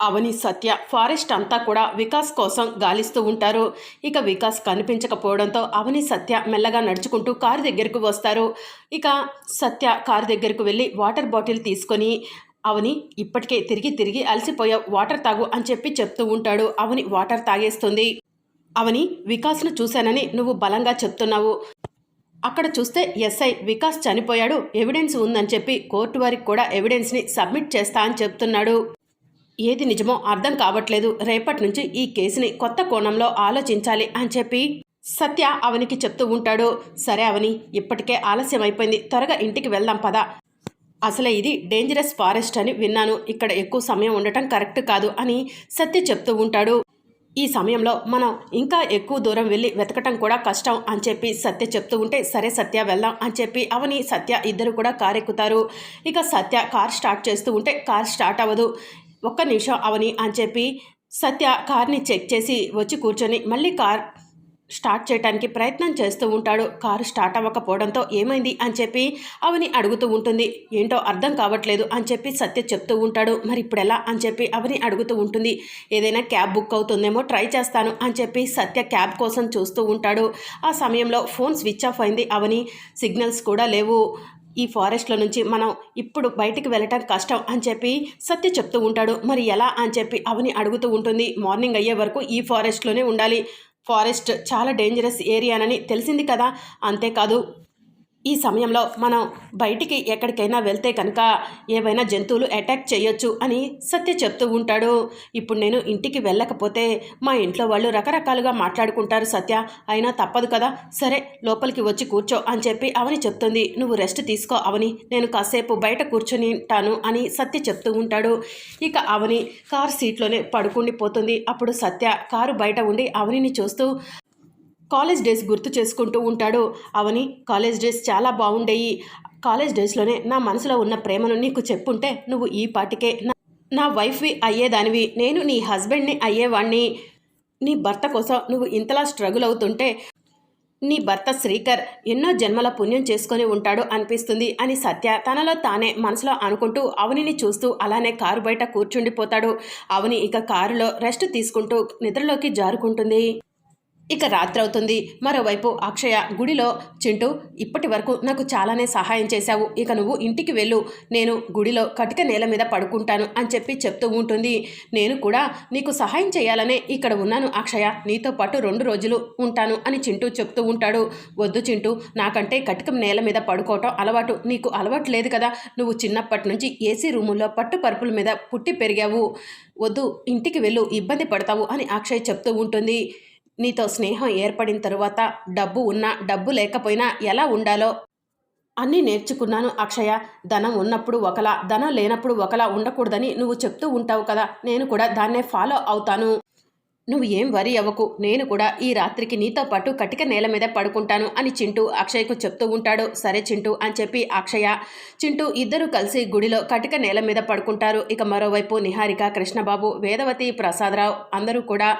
అవని సత్య forest అంతా కూడా వికాస్ కోసం గాలిస్తూ ఉంటారు. ఇక వికాస్ కనిపించకపోవడంతో అవని సత్య మెల్లగా నడుచుకుంటూ కారు దగ్గరకు వస్తారు. ఇక సత్య కారు దగ్గరకు వెళ్ళి వాటర్ బాటిల్ తీసుకొని అవని ఇప్పటికే తిరిగి తిరిగి అలసిపోయావు వాటర్ తాగు అని చెప్పి చెప్తూ ఉంటాడు. అవని వాటర్ తాగేస్తుంది. అవని వికాస్ను చూశానని నువ్వు బలంగా చెప్తున్నావు. అక్కడ చూస్తే ఎస్ఐ వికాస్ చనిపోయాడు ఎవిడెన్స్ ఉందని చెప్పి కోర్టు వారికి కూడా ఎవిడెన్స్ని సబ్మిట్ చేస్తా అని చెప్తున్నాడు. ఏది నిజమో అర్థం కావట్లేదు. రేపటి నుంచి ఈ కేసుని కొత్త కోణంలో ఆలోచించాలి అని చెప్పి సత్య అవనికి చెప్తూ ఉంటాడు. సరే అవని ఇప్పటికే ఆలస్యం అయిపోయింది త్వరగా ఇంటికి వెళ్దాం పదా. అసలే ఇది డేంజరస్ ఫారెస్ట్ అని విన్నాను. ఇక్కడ ఎక్కువ సమయం ఉండటం కరెక్ట్ కాదు అని సత్య చెప్తూ ఉంటాడు. ఈ సమయంలో మనం ఇంకా ఎక్కువ దూరం వెళ్ళి వెతకటం కూడా కష్టం అని చెప్పి సత్య చెప్తూ ఉంటే సరే సత్య వెళ్దాం అని చెప్పి అవని సత్య ఇద్దరు కూడా కారు ఎక్కుతారు ఇక సత్య కార్ స్టార్ట్ చేస్తూ ఉంటే కార్ స్టార్ట్ అవ్వదు. ఒక్క నిమిషం అవని అని చెప్పి సత్య కార్ని చెక్ చేసి వచ్చి కూర్చొని మళ్ళీ కార్ స్టార్ట్ చేయడానికి ప్రయత్నం చేస్తూ ఉంటాడు. కారు స్టార్ట్ అవ్వకపోవడంతో ఏమైంది అని చెప్పి అవని అడుగుతూ ఉంటుంది. ఏంటో అర్థం కావట్లేదు అని చెప్పి సత్య చెప్తూ ఉంటాడు. మరి ఇప్పుడు ఎలా అని చెప్పి అవని అడుగుతూ ఉంటుంది. ఏదైనా క్యాబ్ బుక్ అవుతుందేమో ట్రై చేస్తాను అని చెప్పి సత్య క్యాబ్ కోసం చూస్తూ ఉంటాడు. ఆ సమయంలో ఫోన్ స్విచ్ ఆఫ్ అయింది. అవని సిగ్నల్స్ కూడా లేవు. ఈ ఫారెస్ట్లో నుంచి మనం ఇప్పుడు బయటికి వెళ్ళటం కష్టం అని చెప్పి సత్య చెప్తూ ఉంటాడు. మరి ఎలా అని చెప్పి అవని అడుగుతూ ఉంటుంది. మార్నింగ్ అయ్యే వరకు ఈ ఫారెస్ట్లోనే ఉండాలి. ఫారెస్ట్ చాలా డేంజరస్ ఏరియానని తెలిసింది కదా. అంతేకాదు ఈ సమయంలో మనం బయటికి ఎక్కడికైనా వెళ్తే కనుక ఏవైనా జంతువులు అటాక్ చేయొచ్చు అని సత్య చెప్తూ ఉంటాడు. ఇప్పుడు నేను ఇంటికి వెళ్ళకపోతే మా ఇంట్లో వాళ్ళు రకరకాలుగా మాట్లాడుకుంటారు సత్య. అయినా తప్పదు కదా. సరే లోపలికి వచ్చి కూర్చో అని చెప్పి అవని చెప్తుంది. నువ్వు రెస్ట్ తీసుకో అవని. నేను కాసేపు బయట కూర్చొని ఉంటాను అని సత్య చెప్తూ ఉంటాడు. ఇక అవని కార్ సీట్లోనే పడుకుండిపోతుంది. అప్పుడు సత్య కారు బయట ఉండి అవనిని చూస్తూ కాలేజ్ డేస్ గుర్తు చేసుకుంటూ ఉంటాడు. అవని కాలేజ్ డేస్ చాలా బాగుండేవి కాలేజ్ డేస్లోనే నా మనసులో ఉన్న ప్రేమను నీకు చెప్పుంటే నువ్వు ఈ పాటికే నా వైఫ్వి అయ్యేదానివి. నేను నీ హస్బెండ్ని అయ్యేవాణ్ణి. నీ భర్త కోసం నువ్వు ఇంతలా స్ట్రగుల్ అవుతుంటే నీ భర్త శ్రీకర్ ఎన్నో జన్మల పుణ్యం చేసుకొని ఉంటాడు అనిపిస్తుంది అని సత్య తనలో తానే మనసులో అనుకుంటూ అవనిని చూస్తూ అలానే కారు బయట కూర్చుండిపోతాడు. అవని ఇక కారులో రెస్ట్ తీసుకుంటూ నిద్రలోకి జారుకుంటుంది. ఇక రాత్రి అవుతుంది మరోవైపు అక్షయ గుడిలో చింటూ ఇప్పటి వరకు నాకు చాలానే సహాయం చేశావు. ఇక నువ్వు ఇంటికి వెళ్ళు. నేను గుడిలో కటిక నేల మీద పడుకుంటాను అని చెప్పి చెప్తూ ఉంటుంది. నేను కూడా నీకు సహాయం చేయాలనే ఇక్కడ ఉన్నాను అక్షయ. నీతో పాటు రెండు రోజులు ఉంటాను అని చింటూ చెప్తూ ఉంటాడు. వద్దు చింటూ నాకంటే కటిక నేల మీద పడుకోవటం అలవాటు నీకు అలవాటు లేదు కదా. నువ్వు చిన్నప్పటి నుంచి ఏసీ రూముల్లో పట్టు పరుపుల మీద పుట్టి పెరిగావు. వద్దు ఇంటికి వెళ్ళు. ఇబ్బంది పడతావు అని అక్షయ్ చెప్తూ ఉంటుంది. నీతో స్నేహం ఏర్పడిన తరువాత డబ్బు ఉన్నా డబ్బు లేకపోయినా ఎలా ఉండాలో? అన్నీ నేర్చుకున్నాను అక్షయ. ధనం ఉన్నప్పుడు ఒకలా ధనం లేనప్పుడు ఒకలా ఉండకూడదని నువ్వు చెప్తూ ఉంటావు కదా. నేను కూడా దాన్నే ఫాలో అవుతాను. నువ్వు ఏం వరి అవ్వకు. నేను కూడా ఈ రాత్రికి నీతో పాటు కటిక నేల మీద పడుకుంటాను అని చింటూ అక్షయ్కు చెప్తూ ఉంటాడు. సరే చింటూ అని చెప్పి అక్షయ. చింటూ ఇద్దరు కలిసి గుడిలో కటిక నేల మీద పడుకుంటారు. ఇక మరోవైపు నిహారిక కృష్ణబాబు వేదవతి ప్రసాదరావు అందరూ కూడా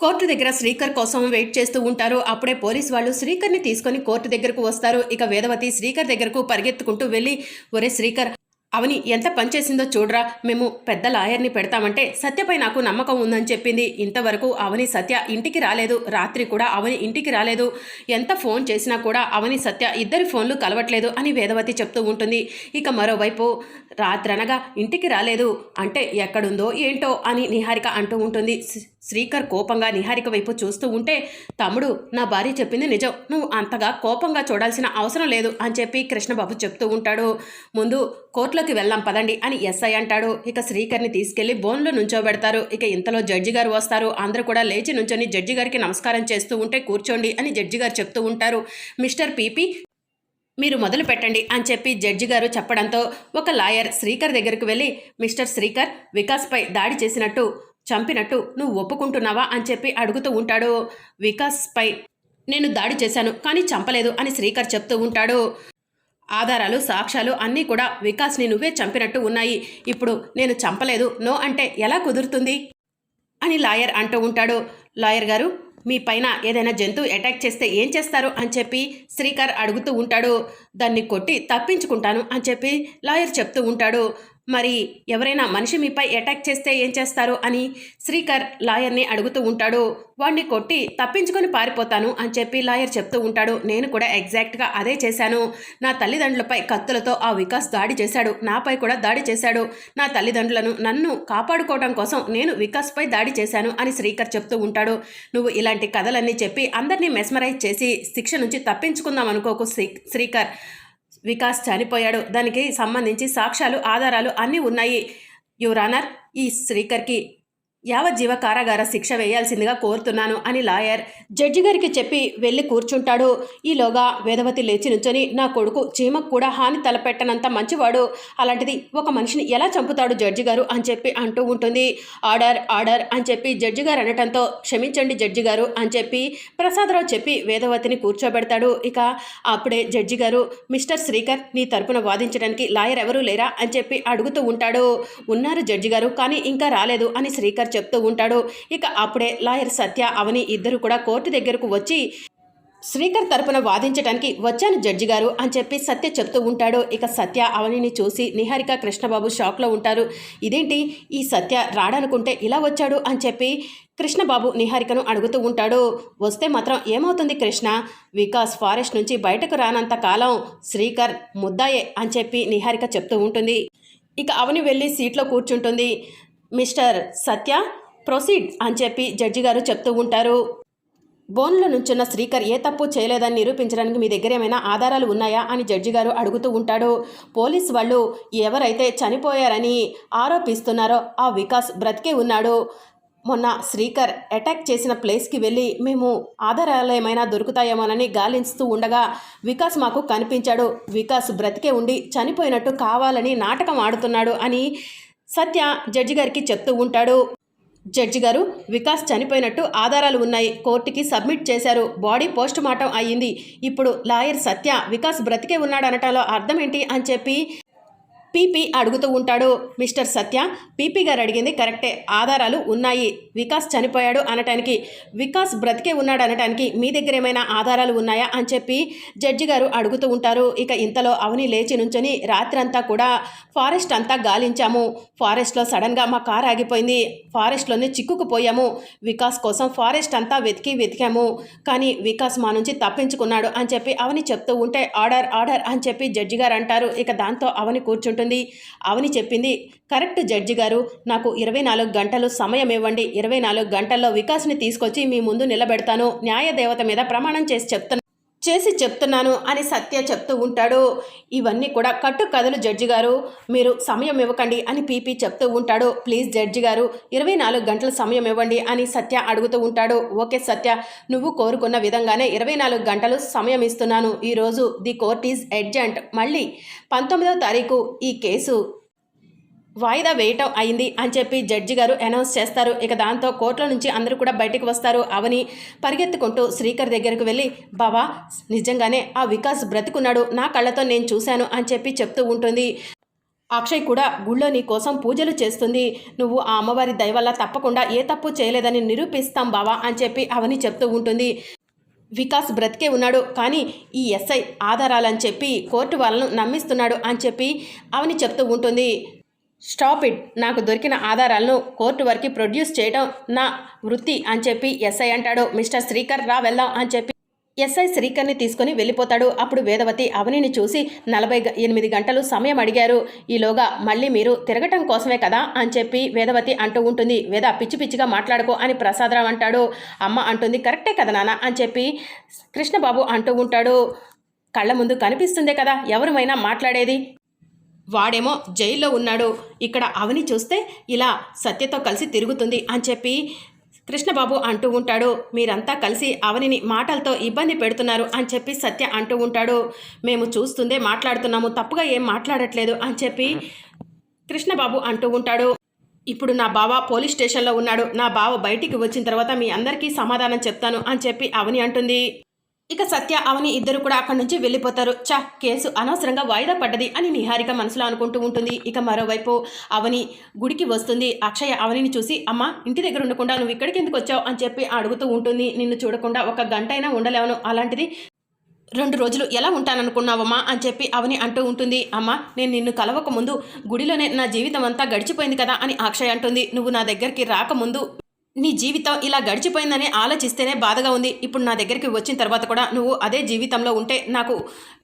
కోర్టు దగ్గర శ్రీకర్ కోసం వెయిట్ చేస్తూ ఉంటారు. అప్పుడే పోలీస్ వాళ్ళు శ్రీకర్ని తీసుకొని కోర్టు దగ్గరకు వస్తారు. ఇక వేదవతి శ్రీకర్ దగ్గరకు పరిగెత్తుకుంటూ వెళ్ళి ఒరే శ్రీకర్ అవని ఎంత పనిచేసిందో చూడరా. మేము పెద్ద లాయర్ని పెడతామంటే సత్యపై నాకు నమ్మకం ఉందని చెప్పింది. ఇంతవరకు అవని సత్య ఇంటికి రాలేదు. రాత్రి కూడా అవని ఇంటికి రాలేదు. ఎంత ఫోన్ చేసినా కూడా అవని సత్య ఇద్దరి ఫోన్లు కలవట్లేదు అని వేదవతి చెప్తూ ఉంటుంది. ఇక మరోవైపు రాత్రనగా ఇంటికి రాలేదు. అంటే ఎక్కడుందో ఏంటో అని నిహారిక అంటూ ఉంటుంది. శ్రీకర్ కోపంగా నిహారిక వైపు చూస్తూ ఉంటే తమ్ముడు నా భార్య చెప్పింది నిజం. నువ్వు అంతగా కోపంగా చూడాల్సిన అవసరం లేదు అని చెప్పి కృష్ణబాబు చెప్తూ ఉంటాడు. ముందు కోర్టులోకి వెళ్ళాం పదండి అని ఎస్ఐ అంటాడు. ఇక శ్రీకర్ని తీసుకెళ్ళి బోన్లో నుంచోబెడతారు. ఇక ఇంతలో జడ్జి గారు వస్తారు. అందరూ కూడా లేచి నుంచొని జడ్జి గారికి నమస్కారం చేస్తూ ఉంటే కూర్చోండి అని జడ్జి గారు చెప్తూ ఉంటారు. మిస్టర్ పీపీ మీరు మొదలు పెట్టండి అని చెప్పి జడ్జి గారు చెప్పడంతో ఒక లాయర్ శ్రీకర్ దగ్గరకు వెళ్ళి మిస్టర్ శ్రీకర్ వికాస్పై దాడి చేసినట్టు చంపినట్టు నువ్వు ఒప్పుకుంటున్నావా అని చెప్పి అడుగుతూ ఉంటాడు వికాస్పై నేను దాడి చేశాను కానీ చంపలేదు అని శ్రీకర్ చెప్తూ ఉంటాడు. ఆధారాలు సాక్ష్యాలు అన్నీ కూడా వికాస్ని నువ్వే చంపినట్టు ఉన్నాయి. ఇప్పుడు నేను చంపలేదు నో అంటే ఎలా కుదురుతుంది? అని లాయర్ అంటూ ఉంటాడు. లాయర్ గారు మీ పైన ఏదైనా జంతువు అటాక్ చేస్తే ఏం చేస్తారు? అని చెప్పి శ్రీకర్ అడుగుతూ ఉంటాడు. దాన్ని కొట్టి తప్పించుకుంటాను అని చెప్పి లాయర్ చెప్తూ ఉంటాడు. మరి ఎవరైనా మనిషి మీపై అటాక్ చేస్తే ఏం చేస్తారు అని శ్రీకర్ లాయర్ని అడుగుతూ ఉంటాడు. వాడిని కొట్టి తప్పించుకొని పారిపోతాను అని చెప్పి లాయర్ చెప్తూ ఉంటాడు. నేను కూడా ఎగ్జాక్ట్గా అదే చేశాను. నా తల్లిదండ్రులపై కత్తులతో ఆ వికాస్ దాడి చేశాడు. నాపై కూడా దాడి చేశాడు. నా తల్లిదండ్రులను నన్ను కాపాడుకోవడం కోసం నేను వికాస్పై దాడి చేశాను అని శ్రీకర్ చెప్తూ ఉంటాడు. నువ్వు ఇలాంటి కథలన్నీ చెప్పి అందరినీ మెస్మరైజ్ చేసి శిక్ష నుంచి తప్పించుకుందాం అనుకోకు శ్రీ శ్రీకర్. వికాస్ చనిపోయాడు. దానికి సంబంధించి సాక్ష్యాలు ఆధారాలు అన్నీ ఉన్నాయి. యువరానర్ ఈ శ్రీకర్కి యావజ్జీవ కారాగార శిక్ష వేయాల్సిందిగా కోరుతున్నాను అని లాయర్ జడ్జి గారికి చెప్పి వెళ్ళి కూర్చుంటాడు. ఈలోగా వేదవతి లేచి నుంచొని నా కొడుకు చీమకు కూడా హాని తలపెట్టనంత మంచివాడు. అలాంటిది ఒక మనిషిని ఎలా చంపుతాడు జడ్జి గారు అని చెప్పి అంటూ ఉంటుంది. ఆర్డర్ ఆర్డర్ అని చెప్పి జడ్జి గారు అనటంతో క్షమించండి జడ్జి గారు అని చెప్పి ప్రసాదరావు చెప్పి వేదవతిని కూర్చోబెడతాడు. ఇక అప్పుడే జడ్జి గారు మిస్టర్ శ్రీకర్ నీ తరపున వాదించడానికి లాయర్ ఎవరూ లేరా అని చెప్పి అడుగుతూ ఉంటాడు. ఉన్నారు జడ్జి గారు కానీ ఇంకా రాలేదు అని శ్రీకర్ చెప్తూ ఉంటాడు. ఇక అప్పుడే లాయర్ సత్య అవని ఇద్దరు కూడా కోర్టు దగ్గరకు వచ్చి శ్రీకర్ తరపున వాదించడానికి వచ్చాను జడ్జి గారు అని చెప్పి సత్య చెప్తూ ఉంటాడు. ఇక సత్య అవనిని చూసి నిహారిక కృష్ణబాబు షాక్లో ఉంటారు. ఇదేంటి? ఈ సత్య రాడనుకుంటే ఇలా వచ్చాడు అని చెప్పి కృష్ణబాబు నిహారికను అడుగుతూ ఉంటాడు. వస్తే మాత్రం ఏమవుతుంది కృష్ణ? వికాస్ ఫారెస్ట్ నుంచి బయటకు రానంత కాలం శ్రీకర్ ముద్దాయే అని చెప్పి నిహారిక చెప్తూ ఉంటుంది. ఇక అవని వెళ్ళి సీట్లో కూర్చుంటుంది. మిస్టర్ సత్య ప్రొసీడ్ అని చెప్పి జడ్జి గారు చెప్తూ ఉంటారు. బోన్లో నుంచున్న శ్రీకర్ ఏ తప్పు చేయలేదని నిరూపించడానికి మీ దగ్గర ఏమైనా ఆధారాలు ఉన్నాయా అని జడ్జి గారు అడుగుతూ ఉంటాడు. పోలీస్ వాళ్ళు ఎవరైతే చనిపోయారని ఆరోపిస్తున్నారో ఆ వికాస్ బ్రతికే ఉన్నాడు. మొన్న శ్రీకర్ అటాక్ చేసిన ప్లేస్కి వెళ్ళి మేము ఆధారాలు ఏమైనా దొరుకుతాయేమోనని గాలిస్తూ ఉండగా వికాస్ మాకు కనిపించాడు. వికాస్ బ్రతికే ఉండి చనిపోయినట్టు కావాలని నాటకం ఆడుతున్నాడు అని సత్య జడ్జి గారికి చెప్తూ ఉంటాడు. జడ్జి గారు వికాస్ చనిపోయినట్టు ఆధారాలు ఉన్నాయి. కోర్టుకి సబ్మిట్ చేశారు. బాడీ పోస్ట్ మార్టం అయ్యింది. ఇప్పుడు లాయర్ సత్య వికాస్ బ్రతికే ఉన్నాడనటంలో అర్థం ఏంటి అని చెప్పి పీపీ అడుగుతూ ఉంటాడు. మిస్టర్ సత్య పీపీ గారు అడిగింది కరెక్టే ఆధారాలు ఉన్నాయి. వికాస్ చనిపోయాడు అనటానికి వికాస్ బ్రతికే ఉన్నాడు అనటానికి మీ దగ్గర ఏమైనా ఆధారాలు ఉన్నాయా అని చెప్పి జడ్జి గారు అడుగుతూ ఉంటారు. ఇక ఇంతలో అవని లేచి నుంచొని రాత్రంతా కూడా ఫారెస్ట్ అంతా గాలించాము. ఫారెస్ట్లో సడన్గా మా కార్ ఆగిపోయింది. ఫారెస్ట్లోనే చిక్కుకుపోయాము. వికాస్ కోసం ఫారెస్ట్ అంతా వెతికి వెతికాము. కానీ వికాస్ మా నుంచి తప్పించుకున్నాడు అని చెప్పి అవని చెప్తూ ఉంటే ఆర్డర్ ఆర్డర్ అని చెప్పి జడ్జి గారు అంటారు. ఇక దాంతో అవని కూర్చుంటుంది. అవని చెప్పింది. కరెక్ట్ జడ్జి గారు నాకు ఇరవై నాలుగు గంటలు సమయం ఇవ్వండి. ఇరవై నాలుగు గంటల్లో వికాస్ని తీసుకొచ్చి మీ ముందు నిలబెడతాను. న్యాయదేవత మీద ప్రమాణం చేసి చెప్తాను చేసి చెప్తున్నాను అని సత్య చెప్తూ ఉంటాడు. ఇవన్నీ కూడా కట్టు కథలు జడ్జి గారు. మీరు సమయం ఇవ్వకండి అని పీపీ చెప్తూ ఉంటాడు. ప్లీజ్ జడ్జి గారు ఇరవై నాలుగు గంటల సమయం ఇవ్వండి అని సత్య అడుగుతూ ఉంటాడు. ఓకే సత్య నువ్వు కోరుకున్న విధంగానే ఇరవై నాలుగు గంటలు సమయం ఇస్తున్నాను. ఈరోజు ది కోర్ట్ ఈజ్ ఎడ్జెంట్ మళ్ళీ పంతొమ్మిదవ తారీఖు ఈ కేసు వాయిదా వేయటం అయింది అని చెప్పి జడ్జి గారు అనౌన్స్ చేస్తారు. ఇక దాంతో కోర్టుల నుంచి అందరూ కూడా బయటకు వస్తారు. అవని పరిగెత్తుకుంటూ శ్రీకర్ దగ్గరకు వెళ్ళి బావా నిజంగానే ఆ వికాస్ బ్రతికున్నాడు. నా కళ్ళతో నేను చూశాను అని చెప్పి చెప్తూ ఉంటుంది. అక్షయ్ కూడా గుళ్ళో నీ కోసం పూజలు చేస్తుంది. నువ్వు ఆ అమ్మవారి దయ వల్ల తప్పకుండా ఏ తప్పు చేయలేదని నిరూపిస్తాం బావా అని చెప్పి అవని చెప్తూ ఉంటుంది. వికాస్ బ్రతికే ఉన్నాడు. కానీ ఈ ఎస్ఐ ఆధారాలని చెప్పి కోర్టు వాళ్ళను నమ్మిస్తున్నాడు అని చెప్పి అవని చెప్తూ ఉంటుంది. Stop it. నాకు దొరికిన ఆధారాలను కోర్టు వరకు ప్రొడ్యూస్ చేయడం నా వృత్తి అని చెప్పి ఎస్ఐ అంటాడు. మిస్టర్ శ్రీకర్ రా వెళ్దాం అని చెప్పి ఎస్ఐ శ్రీకర్ని తీసుకొని వెళ్ళిపోతాడు. అప్పుడు వేదవతి అవనిని చూసి నలభై ఎనిమిది గంటలు సమయం అడిగారు. ఈలోగా మళ్ళీ మీరు తిరగటం కోసమే కదా అని చెప్పి వేదవతి అంటూ ఉంటుంది. వేద పిచ్చి పిచ్చిగా మాట్లాడుకో అని ప్రసాదరావు అంటాడు. అమ్మ అంటుంది కరెక్టే కదా నాన్న అని చెప్పి కృష్ణబాబు అంటూ ఉంటాడు. కళ్ళ ముందు కనిపిస్తుందే కదా ఎవరుమైనా మాట్లాడేది? వాడేమో జైల్లో ఉన్నాడు. ఇక్కడ అవని చూస్తే ఇలా సత్యతో కలిసి తిరుగుతుంది అని చెప్పి కృష్ణబాబు అంటూ ఉంటాడు. మీరంతా కలిసి అవనిని మాటలతో ఇబ్బంది పెడుతున్నారు అని చెప్పి సత్య అంటూ ఉంటాడు. మేము చూస్తుందే మాట్లాడుతున్నాము తప్పుగా ఏం మాట్లాడట్లేదు అని చెప్పి కృష్ణబాబు అంటూ ఉంటాడు. ఇప్పుడు నా బావ పోలీస్ స్టేషన్లో ఉన్నాడు. నా బావ బయటికి వచ్చిన తర్వాత మీ అందరికీ సమాధానం చెప్తాను అని చెప్పి అవని అంటుంది. ఇక సత్య అవని ఇద్దరు కూడా అక్కడి నుంచి వెళ్ళిపోతారు. చా కేసు అనవసరంగా వాయిదా పడ్డది అని నిహారిక మనసులో అనుకుంటూ ఉంటుంది. ఇక మరోవైపు అవని గుడికి వస్తుంది. అక్షయ అవనిని చూసి అమ్మ ఇంటి దగ్గర ఉండకుండా నువ్వు ఇక్కడికి ఎందుకు వచ్చావు అని చెప్పి అడుగుతూ ఉంటుంది. నిన్ను చూడకుండా ఒక గంట అయినా ఉండలేవను. అలాంటిది రెండు రోజులు ఎలా ఉంటాననుకున్నావమ్మా అని చెప్పి అవని అంటూ ఉంటుంది. అమ్మా నేను నిన్ను కలవక ముందు గుడిలోనే నా జీవితం అంతా గడిచిపోయింది కదా అని అక్షయ్ అంటుంది. నువ్వు నా దగ్గరికి రాకముందు నీ జీవితం ఇలా గడిచిపోయిందని ఆలోచిస్తేనే బాధగా ఉంది. ఇప్పుడు నా దగ్గరికి వచ్చిన తర్వాత కూడా నువ్వు అదే జీవితంలో ఉంటే నాకు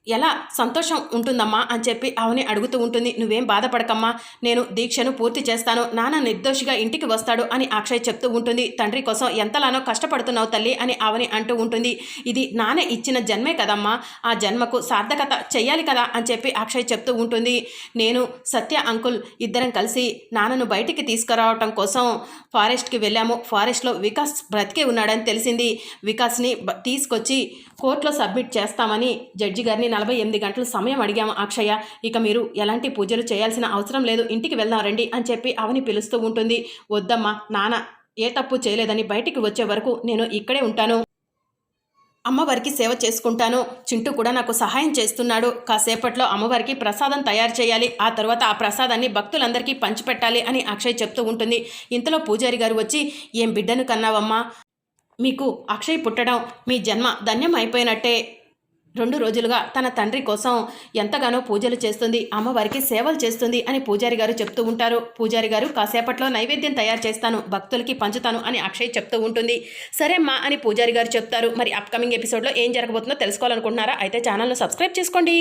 ఎలా సంతోషం ఉంటుందమ్మా అని చెప్పి అవని అడుగుతూ ఉంటుంది. నువ్వేం బాధపడకమ్మా. నేను దీక్షను పూర్తి చేస్తాను. నాన్న నిర్దోషిగా ఇంటికి వస్తాడు అని అక్షయ్ చెప్తూ ఉంటుంది. తండ్రి కోసం ఎంతలానో కష్టపడుతున్నావు తల్లి అని అవని అంటూ ఉంటుంది. ఇది నాన్న ఇచ్చిన జన్మే కదమ్మా. ఆ జన్మకు సార్థకత చెయ్యాలి కదా అని చెప్పి అక్షయ్ చెప్తూ ఉంటుంది. నేను సత్య అంకుల్ ఇద్దరం కలిసి నాన్నను బయటికి తీసుకురావటం కోసం ఫారెస్ట్కి వెళ్ళాము. ఫారెస్ట్లో వికాస్ బ్రతికే ఉన్నాడని తెలిసింది. వికాస్ని తీసుకొచ్చి కోర్టులో సబ్మిట్ చేస్తామని జడ్జి గారిని నలభై ఎనిమిది గంటల సమయం అడిగాము అక్షయ. ఇక మీరు ఎలాంటి పూజలు చేయాల్సిన అవసరం లేదు ఇంటికి వెళ్దాం రండి అని చెప్పి అవని పిలుస్తూ ఉంటుంది. వద్దమ్మా నాన్న ఏ తప్పు చేయలేదని బయటికి వచ్చే వరకు నేను ఇక్కడే ఉంటాను. అమ్మవారికి సేవ చేసుకుంటాను. చింటూ కూడా నాకు సహాయం చేస్తున్నాడు. కాసేపట్లో అమ్మవారికి ప్రసాదం తయారు చేయాలి. ఆ తర్వాత ఆ ప్రసాదాన్ని భక్తులందరికీ పంచిపెట్టాలి అని అక్షయ్ చెప్తూ ఉంటుంది. ఇంతలో పూజారి గారు వచ్చి ఏం బిడ్డను కన్నావమ్మా? మీకు అక్షయ్ పుట్టడం మీ జన్మ ధన్యం అయిపోయినట్టే. రెండు రోజులుగా తన తండ్రి కోసం ఎంతగానో పూజలు చేస్తుంది అమ్మవారికి సేవలు చేస్తుంది అని పూజారి గారు చెప్తూ ఉంటారు. పూజారి గారు కాసేపట్లో నైవేద్యం తయారు చేస్తాను భక్తులకి పంచుతాను అని అక్షయ్ చెప్తూ ఉంటుంది. సరేమ్మా అని పూజారి గారు చెప్తారు. మరి అప్కమింగ్ ఎపిసోడ్లో ఏం జరగబోతుందో తెలుసుకోవాలనుకుంటున్నారా? అయితే ఛానల్ను సబ్స్క్రైబ్ చేసుకోండి.